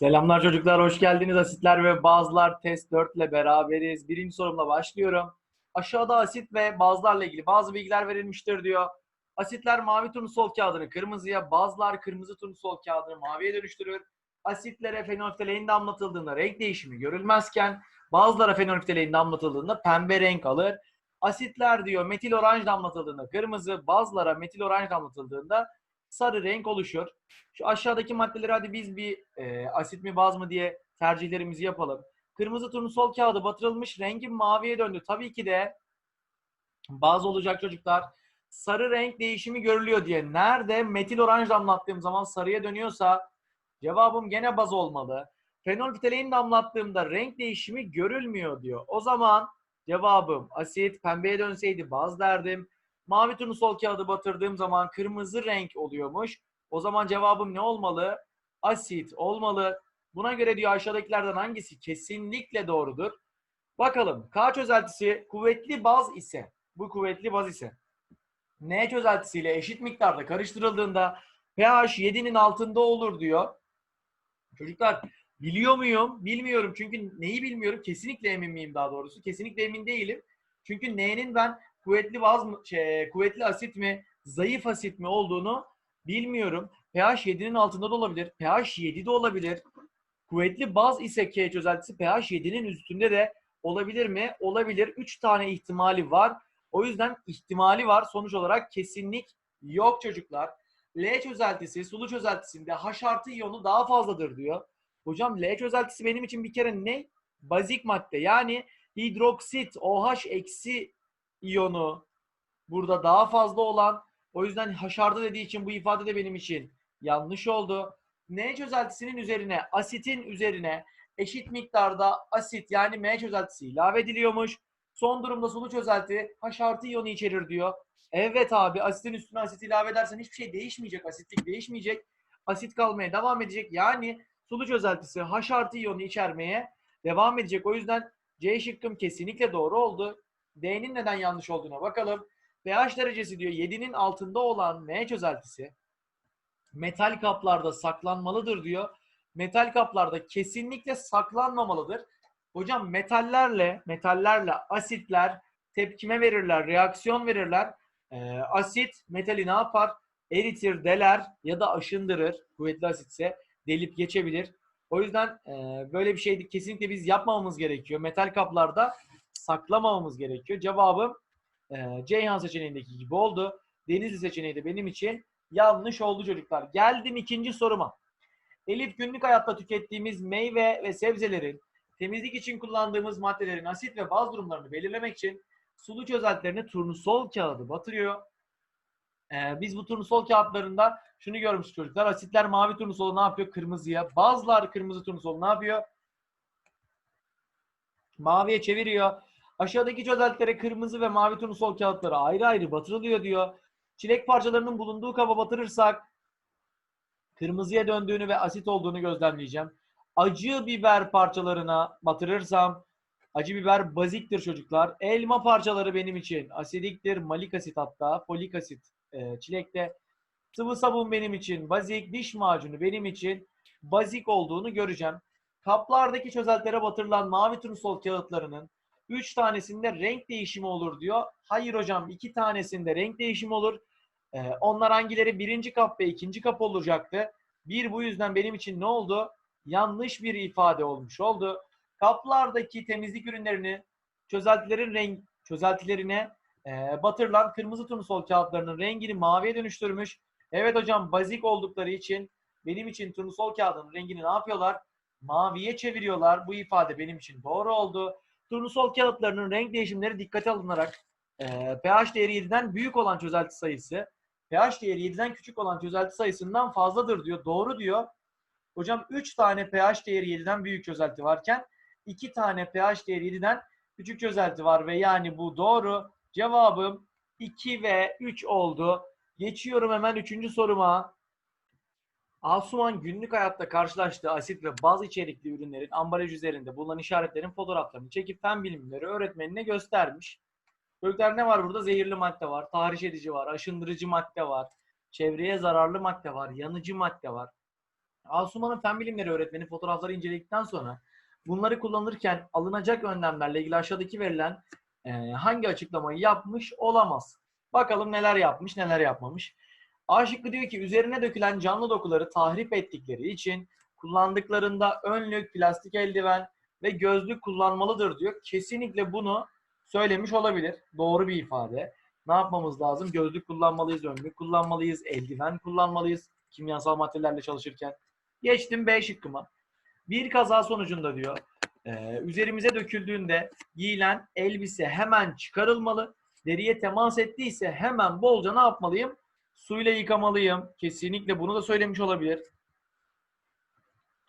Selamlar çocuklar, hoş geldiniz. Asitler ve bazlar test 4 ile beraberiz. Birinci sorumla başlıyorum. Aşağıda asit ve bazlarla ilgili bazı bilgiler verilmiştir diyor. Asitler mavi turnusol kağıdını kırmızıya, bazlar kırmızı turnusol kağıdını maviye dönüştürür. Asitlere fenolftalein damlatıldığında renk değişimi görülmezken bazılara fenolftalein damlatıldığında pembe renk alır. Asitler diyor metil oranj damlatıldığında kırmızı, bazılara metil oranj damlatıldığında sarı renk oluşur. Şu aşağıdaki maddeleri hadi biz bir e, asit mi baz mı diye tercihlerimizi yapalım. Kırmızı turnusol kağıdı batırılmış rengi maviye döndü. Tabii ki de baz olacak çocuklar. Sarı renk değişimi görülüyor diye. Nerede metil oranj damlattığım zaman sarıya dönüyorsa cevabım gene baz olmalı. Fenolftalein damlattığımda renk değişimi görülmüyor diyor. O zaman cevabım asit pembeye dönseydi baz derdim. Mavi turnusol kağıdı batırdığım zaman kırmızı renk oluyormuş. O zaman cevabım ne olmalı? Asit olmalı. Buna göre diyor aşağıdakilerden hangisi kesinlikle doğrudur? Bakalım K çözeltisi kuvvetli baz ise, bu kuvvetli baz ise N çözeltisiyle eşit miktarda karıştırıldığında pH 7'nin altında olur diyor. Çocuklar biliyor muyum? Bilmiyorum. Çünkü neyi bilmiyorum? Kesinlikle emin miyim daha doğrusu? Kesinlikle emin değilim. Çünkü N'nin ben kuvvetli baz mı, şey, kuvvetli asit mi, zayıf asit mi olduğunu bilmiyorum. pH 7'nin altında da olabilir. pH 7 de olabilir. Kuvvetli baz ise K çözeltisi pH 7'nin üstünde de olabilir mi? Olabilir. 3 tane ihtimali var. O yüzden ihtimali var. Sonuç olarak kesinlik yok çocuklar. L çözeltisi sulu çözeltisinde H artı iyonu daha fazladır diyor. Hocam L çözeltisi benim için bir kere ne? Bazik madde. Yani hidroksit OH eksi iyonu burada daha fazla olan o yüzden haşarda dediği için bu ifade de benim için yanlış oldu. N çözeltisinin üzerine asitin üzerine eşit miktarda asit yani M çözeltisi ilave ediliyormuş. Son durumda sulu çözelti H artı iyonu içerir diyor. Evet abi asitin üstüne asit ilave edersen hiçbir şey değişmeyecek. Asitlik değişmeyecek. Asit kalmaya devam edecek. Yani sulu çözeltisi H artı iyonu içermeye devam edecek. O yüzden C şıkkım kesinlikle doğru oldu. D'nin neden yanlış olduğuna bakalım. pH derecesi diyor 7'nin altında olan M çözeltisi metal kaplarda saklanmalıdır diyor. Metal kaplarda kesinlikle saklanmamalıdır. Hocam metallerle metallerle asitler tepkime verirler, reaksiyon verirler. Ee, asit metali ne yapar? Eritir, deler ya da aşındırır. Kuvvetli asitse delip geçebilir. O yüzden e, böyle bir şey kesinlikle biz yapmamamız gerekiyor. Metal kaplarda saklamamamız gerekiyor. Cevabım e, Ceyhan seçeneğindeki gibi oldu. Denizli seçeneği de benim için yanlış oldu çocuklar. Geldim ikinci soruma. Elif günlük hayatta tükettiğimiz meyve ve sebzelerin temizlik için kullandığımız maddelerin asit ve baz durumlarını belirlemek için sulu çözeltilerini turnusol kağıdı batırıyor. Ee, biz bu turnusol kağıtlarında şunu görmüşüz çocuklar. Asitler mavi turnusolu ne yapıyor? Kırmızıya. Bazılar kırmızı turnusolu ne yapıyor? Maviye çeviriyor. Aşağıdaki çözeltilere kırmızı ve mavi turnusol kağıtları ayrı ayrı batırılıyor diyor. Çilek parçalarının bulunduğu kaba batırırsak kırmızıya döndüğünü ve asit olduğunu gözlemleyeceğim. Acı biber parçalarına batırırsam acı biber baziktir çocuklar. Elma parçaları benim için asidiktir. Malik asit hatta folik asit e, çilekte. Sıvı sabun benim için bazik, diş macunu benim için bazik olduğunu göreceğim. Kaplardaki çözeltilere batırılan mavi turnusol kağıtlarının 3 tanesinde renk değişimi olur diyor. Hayır hocam 2 tanesinde renk değişimi olur. Ee, onlar hangileri? Birinci kap ve ikinci kap olacaktı. Bir bu yüzden benim için ne oldu? Yanlış bir ifade olmuş oldu. Kaplardaki temizlik ürünlerini çözeltilerin renk çözeltilerine e, batırılan kırmızı turnusol kağıtlarının rengini maviye dönüştürmüş. Evet hocam bazik oldukları için benim için turnusol kağıdının rengini ne yapıyorlar? Maviye çeviriyorlar. Bu ifade benim için doğru oldu. Turnusol kağıtlarının renk değişimleri dikkate alınarak e, pH değeri 7'den büyük olan çözelti sayısı pH değeri 7'den küçük olan çözelti sayısından fazladır diyor. Doğru diyor. Hocam 3 tane pH değeri 7'den büyük çözelti varken 2 tane pH değeri 7'den küçük çözelti var ve yani bu doğru. Cevabım 2 ve 3 oldu. Geçiyorum hemen 3. soruma. Asuman günlük hayatta karşılaştığı asit ve baz içerikli ürünlerin ambalaj üzerinde bulunan işaretlerin fotoğraflarını çekip fen bilimleri öğretmenine göstermiş. Çocuklar ne var burada? Zehirli madde var, tahriş edici var, aşındırıcı madde var, çevreye zararlı madde var, yanıcı madde var. Asuman'ın fen bilimleri öğretmeni fotoğrafları inceledikten sonra bunları kullanırken alınacak önlemlerle ilgili aşağıdaki verilen e, hangi açıklamayı yapmış olamaz? Bakalım neler yapmış, neler yapmamış. A şıkkı diyor ki üzerine dökülen canlı dokuları tahrip ettikleri için kullandıklarında önlük, plastik eldiven ve gözlük kullanmalıdır diyor. Kesinlikle bunu söylemiş olabilir. Doğru bir ifade. Ne yapmamız lazım? Gözlük kullanmalıyız, önlük kullanmalıyız, eldiven kullanmalıyız kimyasal maddelerle çalışırken. Geçtim B şıkkıma. Bir kaza sonucunda diyor, e, üzerimize döküldüğünde giyilen elbise hemen çıkarılmalı. Deriye temas ettiyse hemen bolca ne yapmalıyım? Suyla yıkamalıyım. Kesinlikle bunu da söylemiş olabilir.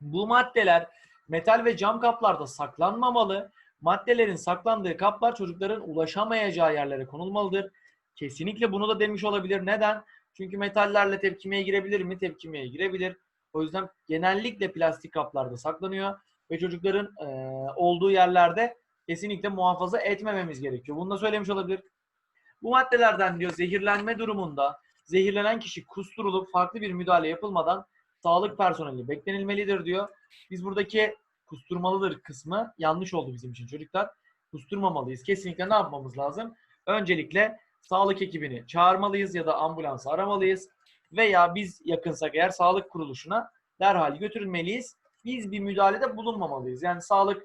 Bu maddeler metal ve cam kaplarda saklanmamalı. Maddelerin saklandığı kaplar çocukların ulaşamayacağı yerlere konulmalıdır. Kesinlikle bunu da demiş olabilir. Neden? Çünkü metallerle tepkimeye girebilir mi? Tepkimeye girebilir. O yüzden genellikle plastik kaplarda saklanıyor ve çocukların e, olduğu yerlerde kesinlikle muhafaza etmememiz gerekiyor. Bunu da söylemiş olabilir. Bu maddelerden diyor zehirlenme durumunda zehirlenen kişi kusturulup farklı bir müdahale yapılmadan sağlık personeli beklenilmelidir diyor. Biz buradaki kusturmalıdır kısmı yanlış oldu bizim için çocuklar. Kusturmamalıyız. Kesinlikle ne yapmamız lazım? Öncelikle sağlık ekibini çağırmalıyız ya da ambulansı aramalıyız. Veya biz yakınsak eğer sağlık kuruluşuna derhal götürülmeliyiz. Biz bir müdahalede bulunmamalıyız. Yani sağlık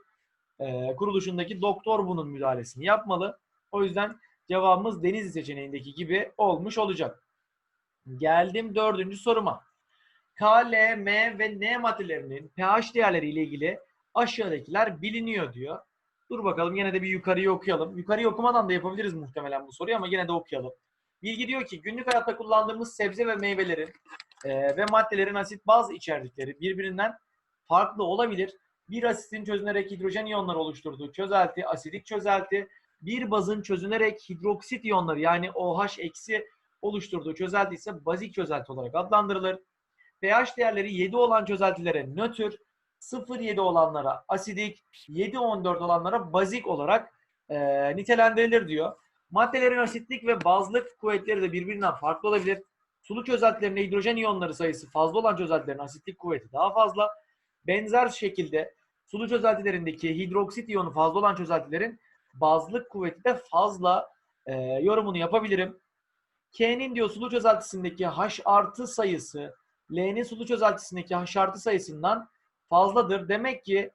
e, kuruluşundaki doktor bunun müdahalesini yapmalı. O yüzden cevabımız Denizli seçeneğindeki gibi olmuş olacak. Geldim dördüncü soruma. K, L, M ve N maddelerinin pH değerleri ile ilgili aşağıdakiler biliniyor diyor. Dur bakalım yine de bir yukarıyı okuyalım. Yukarıyı okumadan da yapabiliriz muhtemelen bu soruyu ama yine de okuyalım. Bilgi diyor ki günlük hayatta kullandığımız sebze ve meyvelerin e, ve maddelerin asit baz içerdikleri birbirinden farklı olabilir. Bir asitin çözünerek hidrojen iyonları oluşturduğu çözelti, asidik çözelti, bir bazın çözünerek hidroksit iyonları yani OH eksi oluşturduğu çözelti ise bazik çözelti olarak adlandırılır. pH değerleri 7 olan çözeltilere nötr, 0-7 olanlara asidik, 7-14 olanlara bazik olarak e, nitelendirilir diyor. Maddelerin asitlik ve bazlık kuvvetleri de birbirinden farklı olabilir. Sulu çözeltilerinde hidrojen iyonları sayısı fazla olan çözeltilerin asitlik kuvveti daha fazla. Benzer şekilde sulu çözeltilerindeki hidroksit iyonu fazla olan çözeltilerin bazlık kuvveti de fazla e, yorumunu yapabilirim. K'nin diyor sulu çözeltisindeki H artı sayısı L'nin sulu çözeltisindeki H artı sayısından fazladır. Demek ki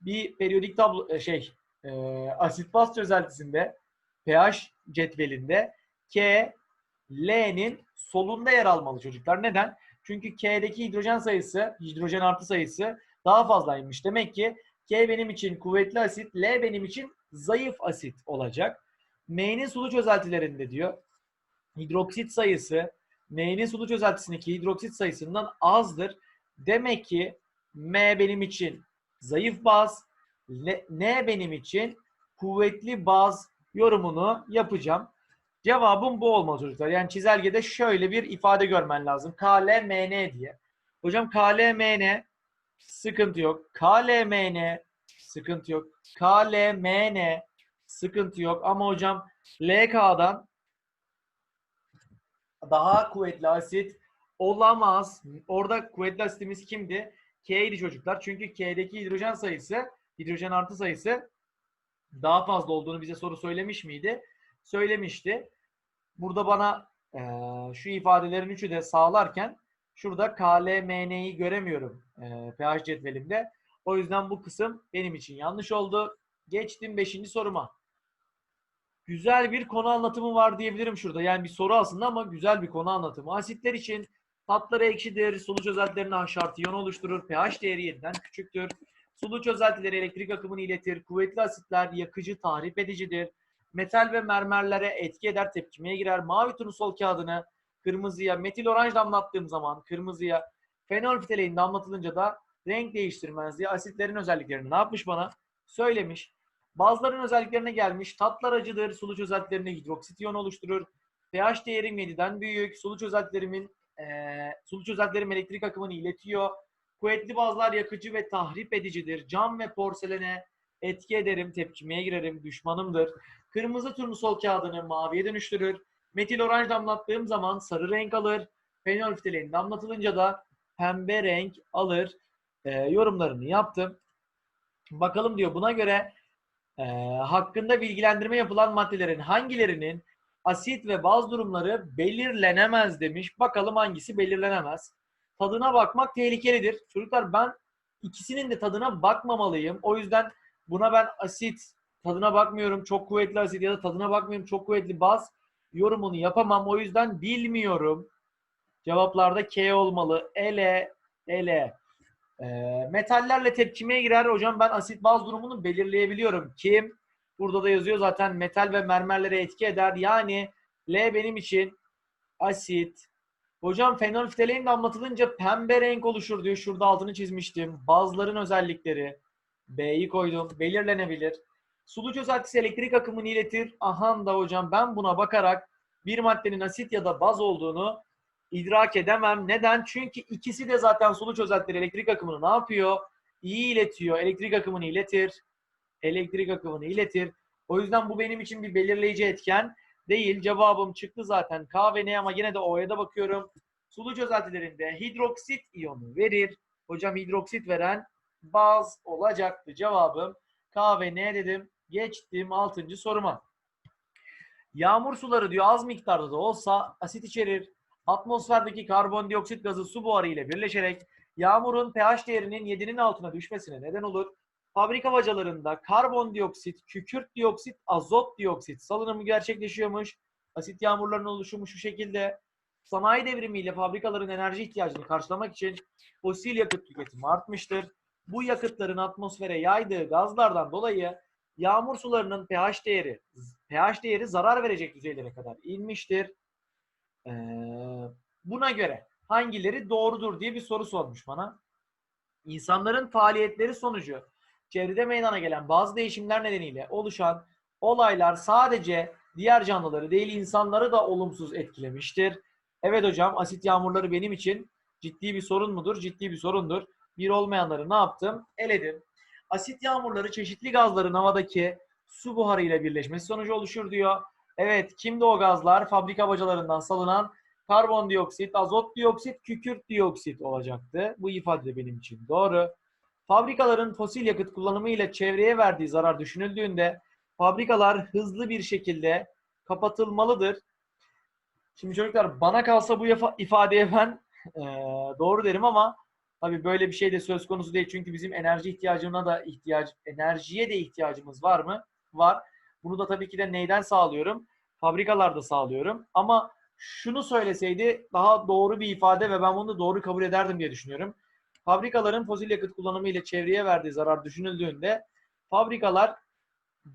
bir periyodik tablo e, şey e, asit baz çözeltisinde pH cetvelinde K L'nin solunda yer almalı çocuklar. Neden? Çünkü K'deki hidrojen sayısı, hidrojen artı sayısı daha fazlaymış. Demek ki K benim için kuvvetli asit, L benim için zayıf asit olacak. M'nin sulu çözeltilerinde diyor hidroksit sayısı M'nin sulu çözeltisindeki hidroksit sayısından azdır. Demek ki M benim için zayıf baz, N benim için kuvvetli baz yorumunu yapacağım. Cevabım bu olmalı çocuklar. Yani çizelgede şöyle bir ifade görmen lazım. KLMN diye. Hocam KLMN sıkıntı yok. KLMN sıkıntı yok. KLMN sıkıntı yok. Ama hocam LK'dan daha kuvvetli asit olamaz. Orada kuvvetli asitimiz kimdi? K'ydi çocuklar. Çünkü K'deki hidrojen sayısı, hidrojen artı sayısı daha fazla olduğunu bize soru söylemiş miydi? Söylemişti. Burada bana e, şu ifadelerin üçü de sağlarken şurada KLMN'yi göremiyorum e, pH cetvelimde. O yüzden bu kısım benim için yanlış oldu. Geçtim 5. soruma. Güzel bir konu anlatımı var diyebilirim şurada. Yani bir soru aslında ama güzel bir konu anlatımı. Asitler için tatları ekşidir, sulu çözeltilerine H artı iyon oluşturur, pH değeri 7'den küçüktür. Sulu çözeltileri elektrik akımını iletir. Kuvvetli asitler yakıcı, tahrip edicidir. Metal ve mermerlere etki eder, tepkimeye girer. Mavi turnusol kağıdını kırmızıya, metil oranj damlattığım zaman kırmızıya, fenol fitalein damlatılınca da renk değiştirmez diye asitlerin özelliklerini ne yapmış bana? Söylemiş. Bazıların özelliklerine gelmiş. Tatlar acıdır. Sulu çözeltilerinde hidroksit iyon oluşturur. pH değerim 7'den büyük. Sulu çözeltilerimin e, sulu çözeltilerim elektrik akımını iletiyor. Kuvvetli bazlar yakıcı ve tahrip edicidir. Cam ve porselene etki ederim, tepkimeye girerim, düşmanımdır. Kırmızı turnusol kağıdını maviye dönüştürür. Metil oranj damlattığım zaman sarı renk alır. Fenolftalein damlatılınca da pembe renk alır e, yorumlarını yaptım. Bakalım diyor buna göre e, hakkında bilgilendirme yapılan maddelerin hangilerinin asit ve baz durumları belirlenemez demiş. Bakalım hangisi belirlenemez. Tadına bakmak tehlikelidir. Çocuklar ben ikisinin de tadına bakmamalıyım. O yüzden buna ben asit tadına bakmıyorum. Çok kuvvetli asit ya da tadına bakmıyorum. Çok kuvvetli baz yorumunu yapamam. O yüzden bilmiyorum. Cevaplarda K olmalı. Ele, ele. E, metallerle tepkimeye girer. Hocam ben asit baz durumunu belirleyebiliyorum. Kim? Burada da yazıyor zaten metal ve mermerlere etki eder. Yani L benim için asit. Hocam fenolftalein damlatılınca pembe renk oluşur diyor. Şurada altını çizmiştim. Bazların özellikleri. B'yi koydum. Belirlenebilir. Sulu çözeltisi elektrik akımını iletir. Aha da hocam ben buna bakarak bir maddenin asit ya da baz olduğunu idrak edemem. Neden? Çünkü ikisi de zaten sulu çözeltileri elektrik akımını ne yapıyor? İyi iletiyor. Elektrik akımını iletir. Elektrik akımını iletir. O yüzden bu benim için bir belirleyici etken değil. Cevabım çıktı zaten K ve N ama yine de O'ya da bakıyorum. Sulu çözeltilerinde hidroksit iyonu verir. Hocam hidroksit veren baz olacaktı cevabım. K ve N dedim. Geçtim 6. soruma. Yağmur suları diyor az miktarda da olsa asit içerir. Atmosferdeki karbondioksit gazı su buharı ile birleşerek yağmurun pH değerinin 7'nin altına düşmesine neden olur. Fabrika bacalarında karbondioksit, kükürt dioksit, azot dioksit salınımı gerçekleşiyormuş. Asit yağmurlarının oluşumu şu şekilde. Sanayi devrimiyle fabrikaların enerji ihtiyacını karşılamak için fosil yakıt tüketimi artmıştır. Bu yakıtların atmosfere yaydığı gazlardan dolayı yağmur sularının pH değeri pH değeri zarar verecek düzeylere kadar inmiştir. Ee, buna göre hangileri doğrudur diye bir soru sormuş bana. İnsanların faaliyetleri sonucu çevrede meydana gelen bazı değişimler nedeniyle oluşan olaylar sadece diğer canlıları değil insanları da olumsuz etkilemiştir. Evet hocam asit yağmurları benim için ciddi bir sorun mudur? Ciddi bir sorundur. Bir olmayanları ne yaptım? Eledim. Asit yağmurları çeşitli gazların havadaki su buharı ile birleşmesi sonucu oluşur diyor. Evet kimdi o gazlar? Fabrika bacalarından salınan karbondioksit, azot dioksit, kükürt dioksit olacaktı. Bu ifade de benim için doğru. Fabrikaların fosil yakıt kullanımı ile çevreye verdiği zarar düşünüldüğünde fabrikalar hızlı bir şekilde kapatılmalıdır. Şimdi çocuklar bana kalsa bu ifadeye ben e, doğru derim ama tabii böyle bir şey de söz konusu değil. Çünkü bizim enerji ihtiyacına da ihtiyaç, enerjiye de ihtiyacımız var mı? Var. Bunu da tabii ki de neyden sağlıyorum? Fabrikalarda sağlıyorum. Ama şunu söyleseydi daha doğru bir ifade ve ben bunu doğru kabul ederdim diye düşünüyorum. Fabrikaların fosil yakıt kullanımı ile çevreye verdiği zarar düşünüldüğünde fabrikalar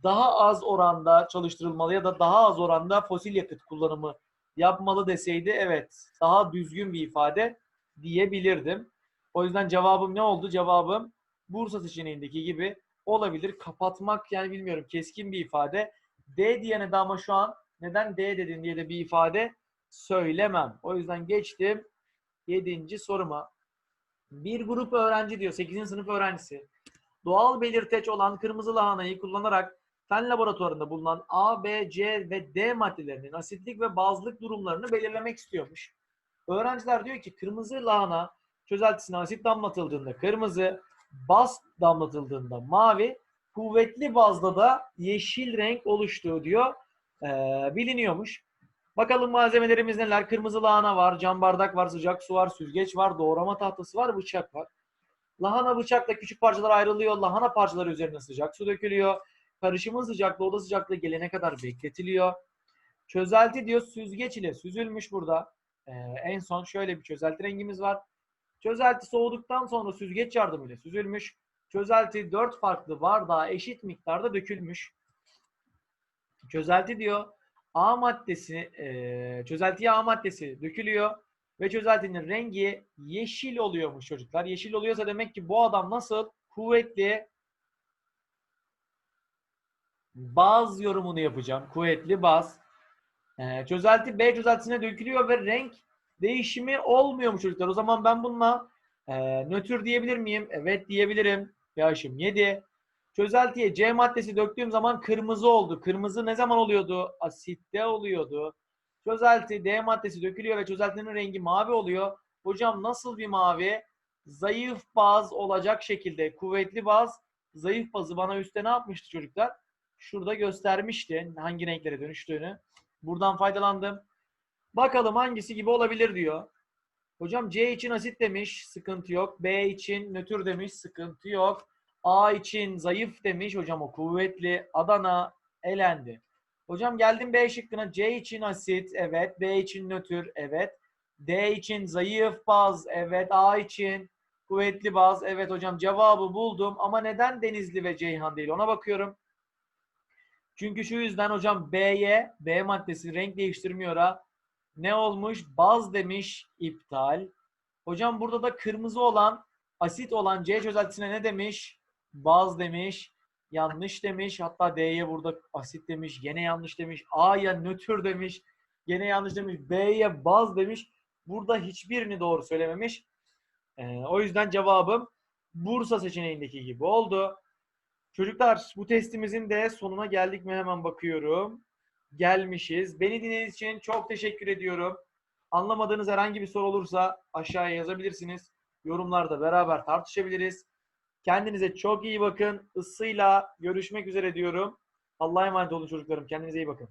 daha az oranda çalıştırılmalı ya da daha az oranda fosil yakıt kullanımı yapmalı deseydi evet daha düzgün bir ifade diyebilirdim. O yüzden cevabım ne oldu? Cevabım Bursa seçeneğindeki gibi olabilir. Kapatmak yani bilmiyorum keskin bir ifade. D diyene de ama şu an neden D dedin diye de bir ifade söylemem. O yüzden geçtim 7. soruma. Bir grup öğrenci diyor 8. sınıf öğrencisi. Doğal belirteç olan kırmızı lahanayı kullanarak fen laboratuvarında bulunan A, B, C ve D maddelerinin asitlik ve bazlık durumlarını belirlemek istiyormuş. Öğrenciler diyor ki kırmızı lahana çözeltisine asit damlatıldığında kırmızı, baz damlatıldığında mavi, kuvvetli bazda da yeşil renk oluştuğu diyor ee, biliniyormuş. Bakalım malzemelerimiz neler? Kırmızı lahana var, cam bardak var, sıcak su var, süzgeç var, doğrama tahtası var, bıçak var. Lahana bıçakla küçük parçalar ayrılıyor. Lahana parçaları üzerine sıcak su dökülüyor. Karışımın sıcaklığı oda sıcaklığı gelene kadar bekletiliyor. Çözelti diyor süzgeç ile süzülmüş burada. Ee, en son şöyle bir çözelti rengimiz var. Çözelti soğuduktan sonra süzgeç yardımıyla süzülmüş. Çözelti 4 farklı bardağa eşit miktarda dökülmüş. Çözelti diyor A maddesi, e, çözeltiye A maddesi dökülüyor ve çözeltinin rengi yeşil oluyormuş çocuklar. Yeşil oluyorsa demek ki bu adam nasıl kuvvetli baz yorumunu yapacağım. Kuvvetli baz. E, çözelti B çözeltisine dökülüyor ve renk değişimi olmuyormuş çocuklar. O zaman ben bununla e, nötr diyebilir miyim? Evet diyebilirim. pH'im 7. Çözeltiye C maddesi döktüğüm zaman kırmızı oldu. Kırmızı ne zaman oluyordu? Asitte oluyordu. Çözelti D maddesi dökülüyor ve çözeltinin rengi mavi oluyor. Hocam nasıl bir mavi? Zayıf baz olacak şekilde kuvvetli baz, zayıf bazı bana üstte ne yapmıştı çocuklar? Şurada göstermişti hangi renklere dönüştüğünü. Buradan faydalandım. Bakalım hangisi gibi olabilir diyor. Hocam C için asit demiş, sıkıntı yok. B için nötr demiş, sıkıntı yok. A için zayıf demiş, hocam o kuvvetli. Adana elendi. Hocam geldim B şıkkına. C için asit, evet. B için nötr, evet. D için zayıf baz, evet. A için kuvvetli baz, evet hocam cevabı buldum. Ama neden Denizli ve Ceyhan değil ona bakıyorum. Çünkü şu yüzden hocam B'ye, B maddesi renk değiştirmiyor ha. Ne olmuş? Baz demiş, iptal. Hocam burada da kırmızı olan, asit olan C çözeltisine ne demiş? Baz demiş. Yanlış demiş. Hatta D'ye burada asit demiş. Gene yanlış demiş. A'ya nötr demiş. Gene yanlış demiş. B'ye baz demiş. Burada hiçbirini doğru söylememiş. Ee, o yüzden cevabım Bursa seçeneğindeki gibi oldu. Çocuklar bu testimizin de sonuna geldik mi hemen bakıyorum. Gelmişiz. Beni dinlediğiniz için çok teşekkür ediyorum. Anlamadığınız herhangi bir soru olursa aşağıya yazabilirsiniz. Yorumlarda beraber tartışabiliriz. Kendinize çok iyi bakın. Isıyla görüşmek üzere diyorum. Allah'a emanet olun çocuklarım. Kendinize iyi bakın.